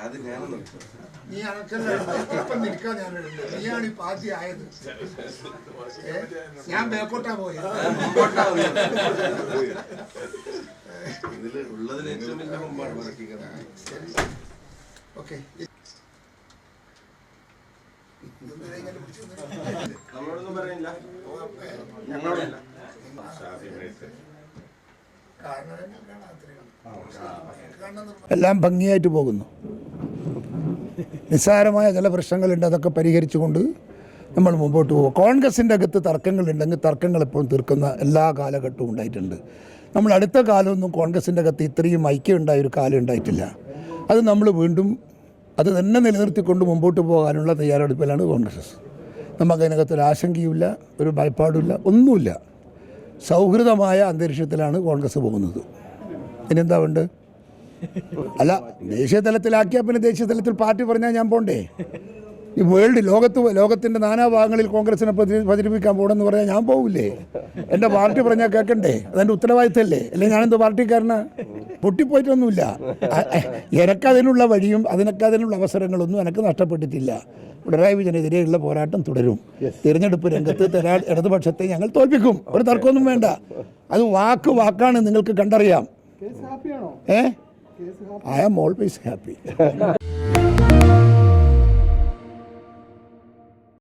അത് ഞാനൊന്നും നീ അനക്കല്ല ഇപ്പം നിൽക്കാൻ ഞാൻ നീയാണ് ഇപ്പൊ ആദ്യം ആയത്? ഞാൻ ബേക്കോട്ടാ പോയത്. ഇതിൽ ഉള്ളതിൽ ഏറ്റവും വലിയ മുമ്പാണ് മറക്കിക്കുന്നത് ഓക്കെ. ഞങ്ങളോടല്ല. എല്ലാം ഭംഗിയായിട്ട് പോകുന്നു. നിസ്സാരമായ ചില പ്രശ്നങ്ങളുണ്ട് അതൊക്കെ പരിഹരിച്ചുകൊണ്ട് നമ്മൾ മുമ്പോട്ട് പോകും. കോൺഗ്രസിന്റെ അകത്ത് തർക്കങ്ങളുണ്ടെങ്കിൽ തർക്കങ്ങൾ എപ്പോഴും തീർക്കുന്ന എല്ലാ കാലഘട്ടവും ഉണ്ടായിട്ടുണ്ട്. നമ്മൾ അടുത്ത കാലമൊന്നും കോൺഗ്രസിന്റെ അകത്ത് ഇത്രയും ഐക്യം ഉണ്ടായ ഒരു കാലം ഉണ്ടായിട്ടില്ല. അത് നമ്മൾ വീണ്ടും അത് തന്നെ നിലനിർത്തിക്കൊണ്ട് മുമ്പോട്ട് പോകാനുള്ള തയ്യാറെടുപ്പിലാണ് കോൺഗ്രസ്. നമുക്ക് അതിനകത്ത് ഒരു ആശങ്കയുമില്ല ഒരു ഭയപ്പാടുമില്ല ഒന്നുമില്ല. സൗഹൃദമായ അന്തരീക്ഷത്തിലാണ് കോൺഗ്രസ് പോകുന്നത്. ഇനി ഇനിയെന്താ വേണ്ടത്? അല്ല ദേശീയ തലത്തിലാക്കിയാൽ പിന്നെ ദേശീയ തലത്തിൽ പാർട്ടി പറഞ്ഞാൽ ഞാൻ പോണ്ടേ? ഈ വേൾഡ് ലോകത്ത് ലോകത്തിന്റെ നാനാഭാഗങ്ങളിൽ കോൺഗ്രസിനെ പ്രചരിപ്പിക്കാൻ പോകണമെന്ന് പറഞ്ഞാൽ ഞാൻ പോവില്ലേ? എന്റെ പാർട്ടി പറഞ്ഞാൽ കേൾക്കണ്ടേ അതെന്റെ ഉത്തരവാദിത്തമല്ലേ അല്ലെങ്കിൽ ഞാനെന്ത് പാർട്ടിക്കാരനാ? പൊട്ടിപ്പോയിട്ടൊന്നുമില്ല. എനക്കതിനുള്ള വഴിയും അതിനൊക്കെ അതിനുള്ള അവസരങ്ങളൊന്നും എനിക്ക് നഷ്ടപ്പെട്ടിട്ടില്ല. പിണറായി വിജയനെതിരെയുള്ള പോരാട്ടം തുടരും. തിരഞ്ഞെടുപ്പ് രംഗത്ത് തെരാ ഇടതുപക്ഷത്തെ ഞങ്ങൾ തോൽപ്പിക്കും. ഒരു തർക്കമൊന്നും വേണ്ട. അത് വാക്ക് വാക്കാണ് നിങ്ങൾക്ക് കണ്ടറിയാം. ഏ? I am always happy.